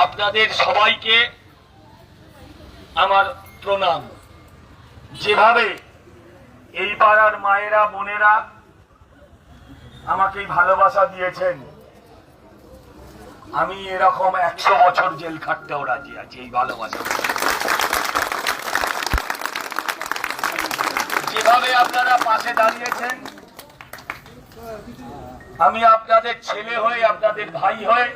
আপনাদের সবাইকে আমার প্রণাম। যেভাবে এই পাড়ার মায়েরা, বোনেরা আমাকে ভালোবাসা দিয়েছেন, আমি এরকম একশো বছর জেল খাটতেও রাজি আছি এই ভালোবাসা। যেভাবে আপনারা পাশে দাঁড়িয়েছেন, আমি আপনাদের ছেলে হয়ে, আপনাদের ভাই হয়ে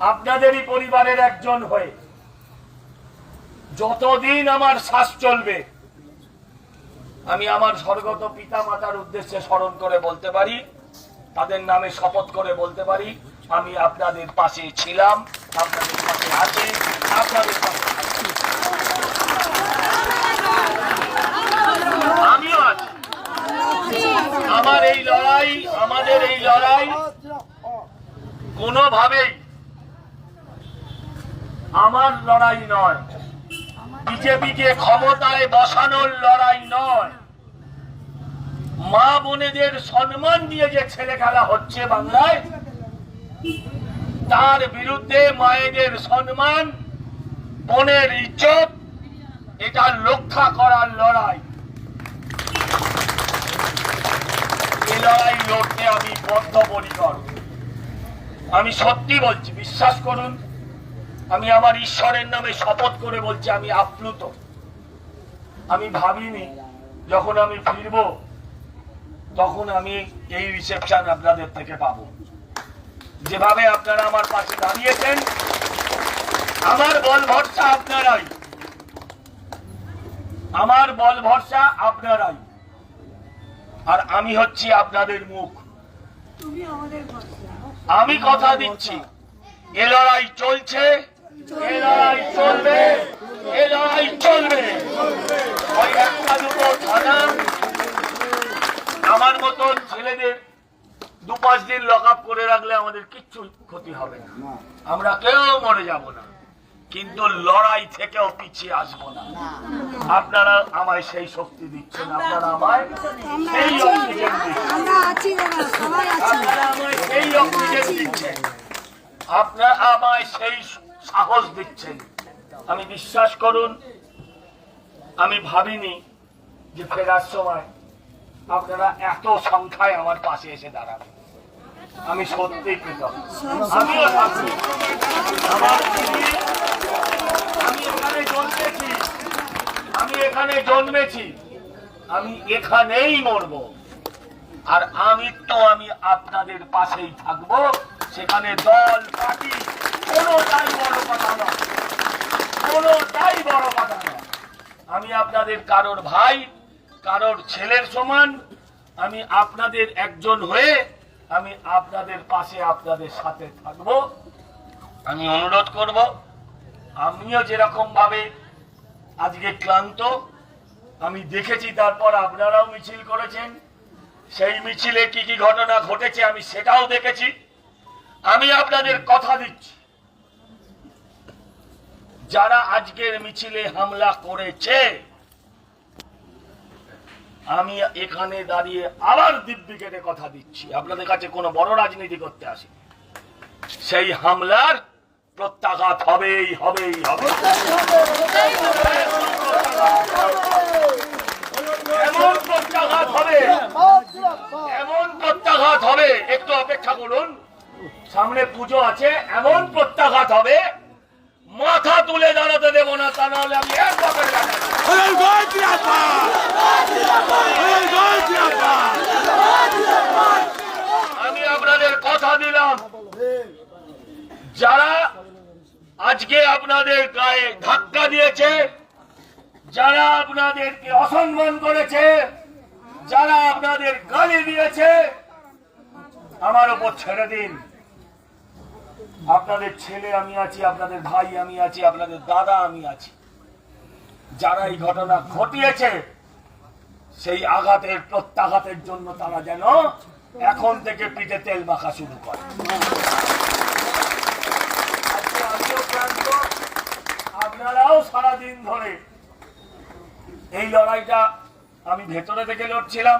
আপনাদেরই পরিবারের একজন হয়ে যতদিন আমার শ্বাস চলবে, আমি আমার স্বর্গত পিতা মাতার উদ্দেশ্যে স্মরণ করে বলতে পারি, তাদের নামে শপথ করে বলতে পারি, আমি আপনাদের পাশে ছিলাম, আপনাদের পাশে আছি, আপনাদের পাশে আমার এই লড়াই, আমাদের এই লড়াই কোনোভাবেই আমার লড়াই নয়। বিজেপিকে ক্ষমতায় বসানোর লড়াই নয়। মা বোনেদের সম্মান দিয়ে যে ছেলে খেলা হচ্ছে বাংলায়, তার বিরুদ্ধে মায়েদের সম্মান, বোনের ইজ্জত, এটা রক্ষা করার লড়াই। লড়াই লড়তে আমি বদ্ধপরিকর। আমি সত্যি বলছি, বিশ্বাস করুন আমি আমার ঈশ্বরের নামে শপথ করে বলছি আমি আপ্লুত। আমি ভাবিনি যখন আমি ফিরব তখন আমি এই রিসেপশন আপনাদের থেকে পাবো। যেভাবে আপনারা আমার পাশে দাঁড়িয়েছেন আমার বল ভরসা আপনারাই। আমার বল ভরসা আপনারাই। আর আমি হচ্ছি আপনাদের মুখ। আমি কথা দিচ্ছি। এ লড়াই চলছে এ লড়াই চলবে এ লড়াই চলবে ওই একটা দুটো থানা আমার মতন ছেলেদের দু পাঁচ দিন লক আপ করে রাখলে আমাদের কিচ্ছু ক্ষতি হবে না। আমরা কেউ মরে যাব না। কিন্তু লড়াই থেকেও পিছিয়ে আসব না। আপনারা আমায় সেই শক্তি দিচ্ছেন আপনারা আমায় সেই অক্সিজেন দিচ্ছেন। আমরা আছি দাদা সবাই আছি। আপনারা আমায় সেই অক্সিজেন দিচ্ছেন। আপনারা আমায় সেই সাহস দিচ্ছেন। আমি বিশ্বাস করুন আমি ভাবিনি যে ফেরার সময় আপনারা এত সংখ্যায় আমার পাশে এসে দাঁড়াবেন আমি সত্যি কৃতজ্ঞ আমি এখানে জন্মেছি। আমি এখানে জন্মেছি। আমি এখানেই মরবো। আর আমি তো, আমি আপনাদের পাশেই থাকব। সেখানে দল, পার্টি, কোনোটাই বড় কথা নয়। কোনোটাই বড় কথা নয়। আমি আপনাদের কারোর ভাই কারোর ছেলের সমান, আমি আপনাদের একজন হয়ে আমি আপনাদের পাশে আপনাদের সাথে থাকব। আমি অনুরোধ করব, আমিও যেরকম ভাবে আজকে ক্লান্ত, আমি দেখেছি তারপর আপনারাও মিছিল করেছেন। সেই মিছিলে কি কি ঘটনা ঘটেছে আমি সেটাও দেখেছি। আমি আপনাদের কথা দিচ্ছি। যারা আজকের মিছিলে হামলা করেছে আমি এখানে দাঁড়িয়ে আবার দিব্যি কেটে কথা দিচ্ছি। আপনাদের কাছে কোনো বড় রাজনীতি করতে আসি। সেই হামলার প্রত্যাঘাত হবেই হবেই হবে এমন প্রত্যাঘাত হবে, এমন প্রত্যাঘাত হবে, একটু অপেক্ষা করুন। সামনে পুজো আছে, এমন প্রত্যাঘাত হবে, মাথা তুলে দাঁড়াতে দেবো না, তা নাহলে আমি এক আমি আপনাদের কথা দিলাম। যারা আজকে আপনাদের গায়ে ধাক্কা দিয়েছে, যারা আপনাদেরকে অসম্মান করেছে, যারা আপনাদের গালি দিয়েছে, আমার ওপর ছেড়ে দিন। আপনাদের ছেলে আমি আছি, আপনাদের ভাই আমি আছি, আপনাদের দাদা আমি আছি। যারা এই ঘটনা ঘটিয়েছে সেই আঘাতের প্রত্যাঘাতের জন্য তারা যেন এখন থেকে পিঠে তেল মাখা শুরু করে। আপনারাও সারাদিন ধরে এই লড়াইটা আমি ভেতরে থেকে লড়ছিলাম।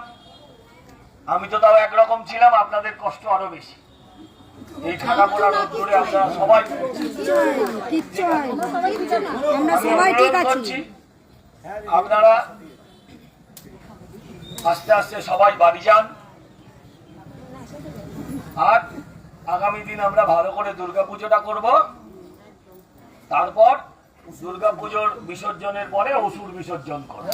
আমি তো তাও একরকম ছিলাম আপনাদের কষ্ট আরও বেশি। এই ঠাকা পড়া রোদ্দুরে আপনারা সবাই কিচ্ছু হয়নি, কিচ্ছু হয়নি। আমরা আমি সবাই ঠিক অনুরোধ আছি করছি, আপনারা আস্তে আস্তে সবাই বাড়ি যান। আর আগামী দিন আমরা ভালো করে দুর্গা পুজোটা করব। তারপর দুর্গাপুজোর বিসর্জনের পরে অসুর বিসর্জন করব।